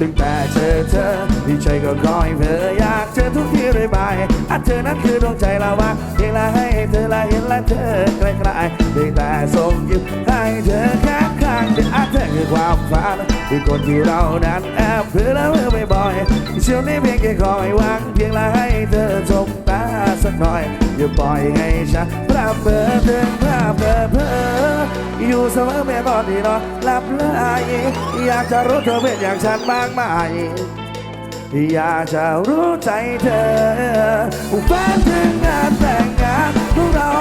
ตั้งแต่เจอเธอที่ใจก็คอยเธออยากเจอทุกที่เรื่อยไปอะเธอนั้นคือดวงใจเราว่าเพียงละให้เธอละเห็นละเธอไกลๆได้แต่ส่งยิ้มให้เธอแค่ข้างเดียวอะเธอคือความฝันคือคนที่เรานั้นแอบเพื่อแล้วเมื่อบ่อยๆเชียวนี้เพียงแค่คอยหวังเพียงละให้เธอจบ สักหน่อย อย่าปล่อยให้ฉันพร่ำเพ้อถึงภาพเพ้อเพ้ออยู่เสมอแม้ตอนที่นอนหลับไหลอยากจะรู้เธอเป็นอย่างฉันบ้างไหมอยากจะรู้ใจเธอฝันถึงงานแต่งงานของเรา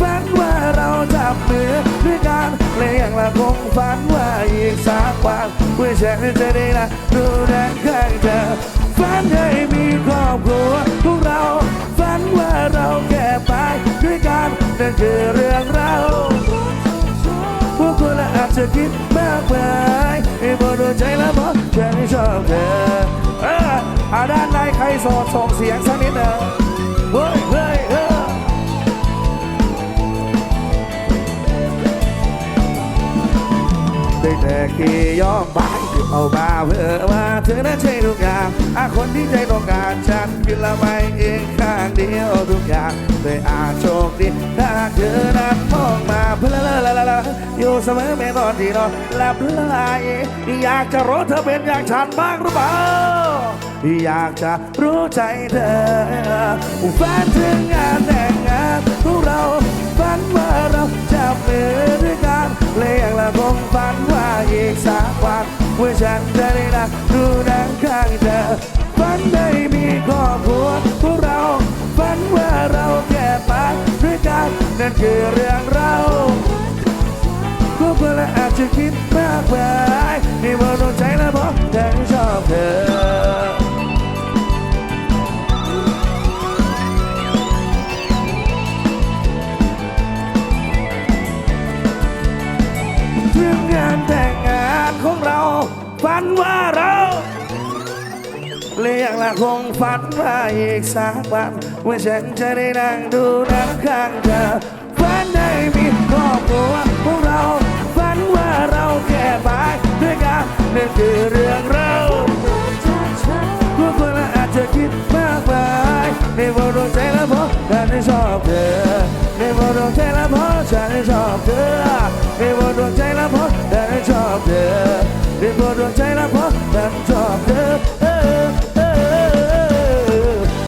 ฝันว่าเราจับมือด้วยกันและยังละคงฝันว่าอีกสักวันเพื่อฉันจะได้ละดูแลข้างเธอฝันให้มี คือเรื่องเราพวกคุณอาจจะคิดมากไปให้บอดวใจแล้วพราะฉันชอบเธอเอออาด้านในใครโสดส่งเสียงสักนิดหนึ่งเฮ้ย ได้แต่ขี่ยอมไปเอาบาเพื่อว่าเธอนั้นใช่ทุกอย่างอาคนที่ใจต้องการฉันคือละไม่เองข้างเดียวทุกอย่างแต่อาจโชคดีถ้าเธอนั้นมองมาเพื่อละละละละอยู่เสมอแม้ตอนที่นอนหลับไหลอยากจะรู้เธอเป็นอย่างฉันบ้างหรือเปล่าอยากจะรู้ใจเธอฝันถึงงานแต่งงานของเราฝันว่าเราจะมือด้วยกัน วันว่าฉันจะได้นั่งดูนังข้างเธอฝันได้มีครอบครัวพวกเราฝันว่าเราแค่ปากด้วยกันนั่นคือเรื่องเราก็เพื่อละอาจจะคิดมากไปนี่ว่า มาคงฝันว่าอีกสักวันว่าฉันจะได้นั่งดูนังข้างเธอฝันได้มีครอบครัวพวกเราฝันว่าเราแค่ไปด้วยกันนั่นคือเรื่องเราทุกคนอาจจะคิดมากมายในวันดวงใจและพอฉันได้ชอบเธอในวันดวงใจและพอฉันได้ชอบเธอในวันดวงใจและพอฉันได้ชอบเธอในวันดวงใจและพอฉันชอบเธอ